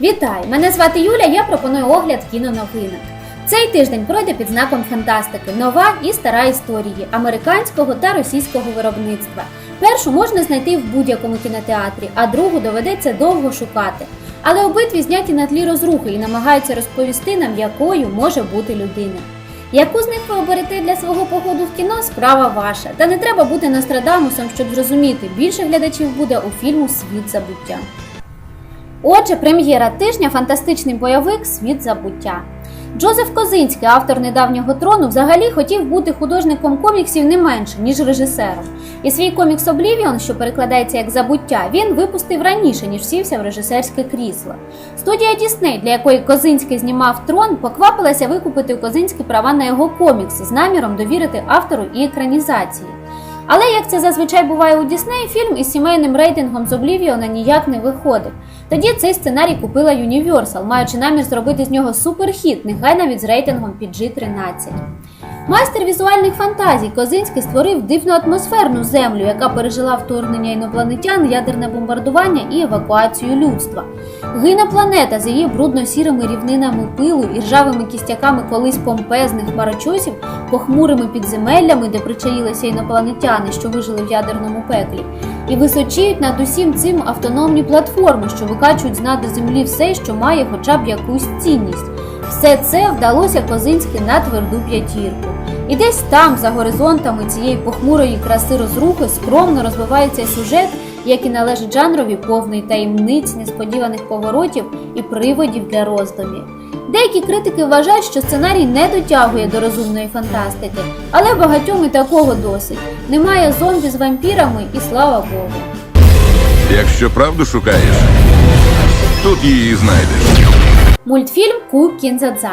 Вітаю! Мене звати Юля. Я пропоную огляд кіноновинок. Цей тиждень пройде під знаком фантастики нова і стара історії американського та російського виробництва. Першу можна знайти в будь-якому кінотеатрі, а другу доведеться довго шукати. Але обидві зняті на тлі розрухи і намагаються розповісти нам, якою може бути людина. Яку з них ви оберете для свого походу в кіно, справа ваша. Та не треба бути Нострадамусом, щоб зрозуміти, більше глядачів буде у фільму Світ забуття. Отже, прем'єра тижня фантастичний бойовик Світ забуття. Джозеф Козинський, автор недавнього трону, взагалі хотів бути художником коміксів не менше, ніж режисером. І свій комікс Облівіон, що перекладається як забуття, він випустив раніше, ніж сівся в режисерське крісло. Студія Дісней, для якої Козинський знімав трон, поквапилася викупити у Козинський права на його комікси з наміром довірити автору і екранізації. Але як це зазвичай буває у Дісней, фільм із сімейним рейтингом з Облівіона ніяк не виходив. Тоді цей сценарій купила Universal, маючи намір зробити з нього суперхіт, нехай навіть з рейтингом PG-13. Майстер візуальних фантазій Козинський створив дивну атмосферну землю, яка пережила вторгнення інопланетян, ядерне бомбардування і евакуацію людства. Гине планета з її брудно-сірими рівнинами пилу і ржавими кістяками колись помпезних хмарочосів, похмурими підземеллями, де причаїлися інопланетяни, що вижили в ядерному пеклі, і височіють над усім цим автономні платформи, що викачують з нади землі все, що має хоча б якусь цінність. Все це вдалося Козинськи на тверду п'ятірку. І десь там, за горизонтами цієї похмурої краси розрухи, скромно розвивається сюжет, який належить жанрові повний таємниць, несподіваних поворотів і приводів для роздумів. Деякі критики вважають, що сценарій не дотягує до розумної фантастики, але багатьом і такого досить. Немає зомбі з вампірами, і слава Богу. Якщо правду шукаєш, тут її знайдеш. Мультфільм Ку Кінзадза.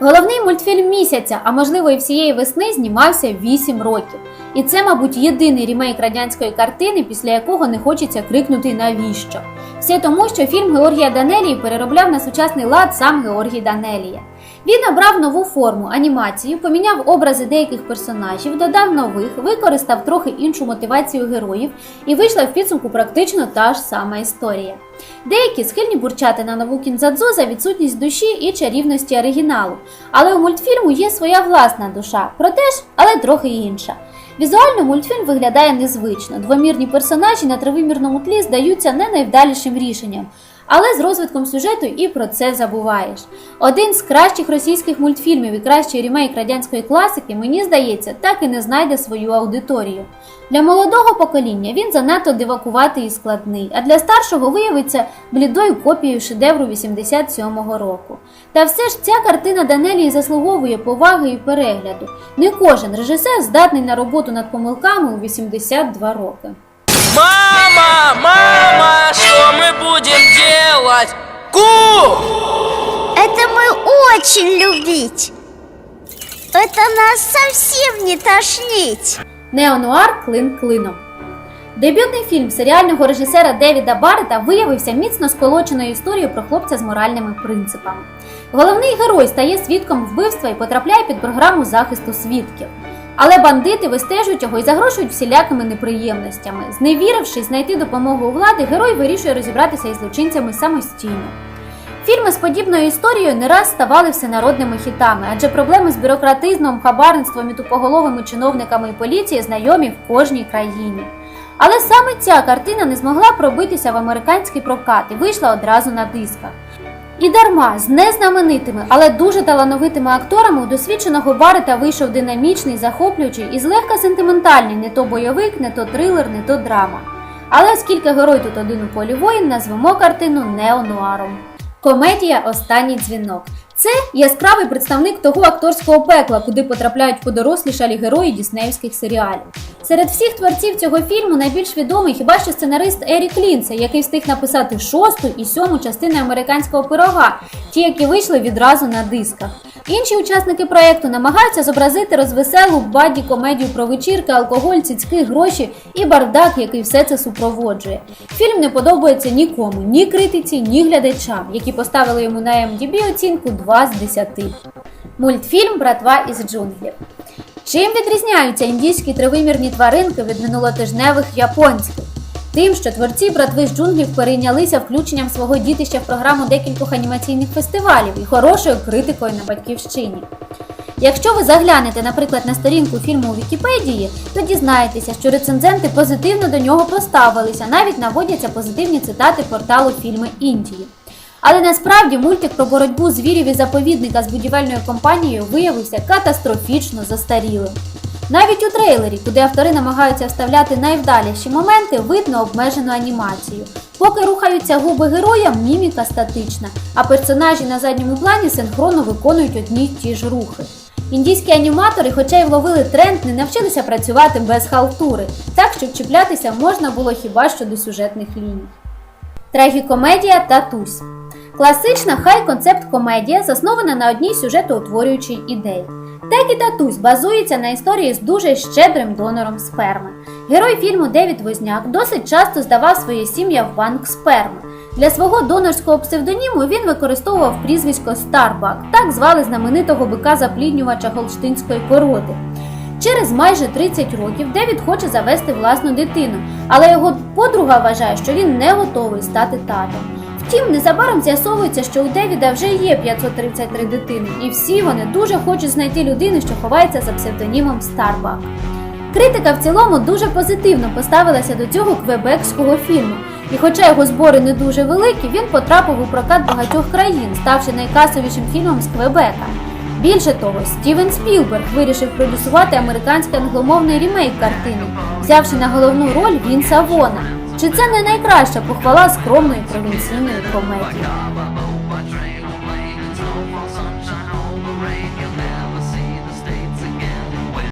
Головний мультфільм місяця, а можливо і всієї весни, знімався 8 років. І це, мабуть, єдиний ремейк радянської картини, після якого не хочеться крикнути навіщо. Все тому, що фільм Георгія Данелії переробляв на сучасний лад сам Георгій Данелія. Він обрав нову форму анімацію, поміняв образи деяких персонажів, додав нових, використав трохи іншу мотивацію героїв, і вийшла в підсумку практично та ж сама історія. Деякі схильні бурчати на нову кінзадзу за відсутність душі і чарівності оригіналу, але у мультфільму є своя власна душа, проте ж, але трохи інша. Візуально мультфільм виглядає незвично. Двомірні персонажі на тривимірному тлі здаються не найвдалішим рішенням. Але з розвитком сюжету і про це забуваєш. Один з кращих російських мультфільмів і кращий ремейк радянської класики, мені здається, так і не знайде свою аудиторію. Для молодого покоління він занадто дивакуватий і складний, а для старшого виявиться блідою копією шедевру 87-го року. Та все ж ця картина Данелії заслуговує поваги і перегляду. Не кожен режисер здатний на роботу над помилками у 82 роки. Мама, мама, что мы будем делать? Ку! Это мы очень любить. Это нас совсем не тошнить. Неонуар Клин клином. Дебютний фільм серіального режисера Девіда Баррета виявився міцно сколоченою історією про хлопця з моральними принципами. Головний герой стає свідком вбивства і потрапляє під програму захисту свідків. Але бандити вистежують його і загрошують всілякими неприємностями. Зневірившись знайти допомогу у влади, герой вирішує розібратися із злочинцями самостійно. Фільми з подібною історією не раз ставали всенародними хітами, адже проблеми з бюрократизмом, хабарництвом і тупоголовими чиновниками і поліції знайомі в кожній країні. Але саме ця картина не змогла пробитися в американський прокат і вийшла одразу на дисках. І дарма з незнаменитими, але дуже талановитими акторами у досвідченого Барета вийшов динамічний, захоплюючий і злегка сентиментальний не то бойовик, не то трилер, не то драма. Але оскільки герой тут один у полі воїн, назвемо картину неонуаром. Комедія Останній дзвінок. Це яскравий представник того акторського пекла, куди потрапляють подорослішалі герої діснеївських серіалів. Серед всіх творців цього фільму найбільш відомий хіба що сценарист Ерік Лінце, який встиг написати шосту і сьому частини американського пирога, ті, які вийшли відразу на дисках. Інші учасники проєкту намагаються зобразити розвеселу баді комедію про вечірки, алкоголь, цицьки, гроші і бардак, який все це супроводжує. Фільм не подобається нікому, ні критиці, ні глядачам, які поставили йому на MDB оцінку 2 з 10. Мультфільм Братва із джунглів. Чим відрізняються індійські тривимірні тваринки від минулотижневих японських? Тим, що творці братви з джунглів перейнялися включенням свого дітища в програму декількох анімаційних фестивалів і хорошою критикою на батьківщині. Якщо ви заглянете, наприклад, на сторінку фільму у Вікіпедії, то дізнаєтеся, що рецензенти позитивно до нього поставилися, навіть наводяться позитивні цитати порталу Фільми Індії. Але насправді мультик про боротьбу звірів і заповідника з будівельною компанією виявився катастрофічно застарілим. Навіть у трейлері, куди автори намагаються вставляти найвдаліші моменти, видно обмежену анімацію. Поки рухаються губи героя, міміка статична, а персонажі на задньому плані синхронно виконують одні й ті ж рухи. Індійські аніматори, хоча й вловили тренд, не навчилися працювати без халтури, так щоб чіплятися можна було хіба що до сюжетних ліній. Трагікомедія Татусь. Класична хай-концепт комедія заснована на одній сюжетоутворюючій ідеї. Текі Татусь базується на історії з дуже щедрим донором сперми. Герой фільму Девід Возняк досить часто здавав своє сім'я в банк сперми. Для свого донорського псевдоніму він використовував прізвисько Старбак, так звали знаменитого бика-запліднювача голштинської породи. Через майже 30 років Девід хоче завести власну дитину, але його подруга вважає, що він не готовий стати татом. Втім, незабаром з'ясовується, що у Девіда вже є 533 дитини, і всі вони дуже хочуть знайти людину, що ховається за псевдонімом Старбак. Критика в цілому дуже позитивно поставилася до цього квебекського фільму. І хоча його збори не дуже великі, він потрапив у прокат багатьох країн, ставши найкасовішим фільмом з Квебека. Більше того, Стівен Спілберг вирішив продюсувати американський англомовний ремейк картини, взявши на головну роль Вінса Вона. Чи це не найкраща похвала скромної провінційної комедії?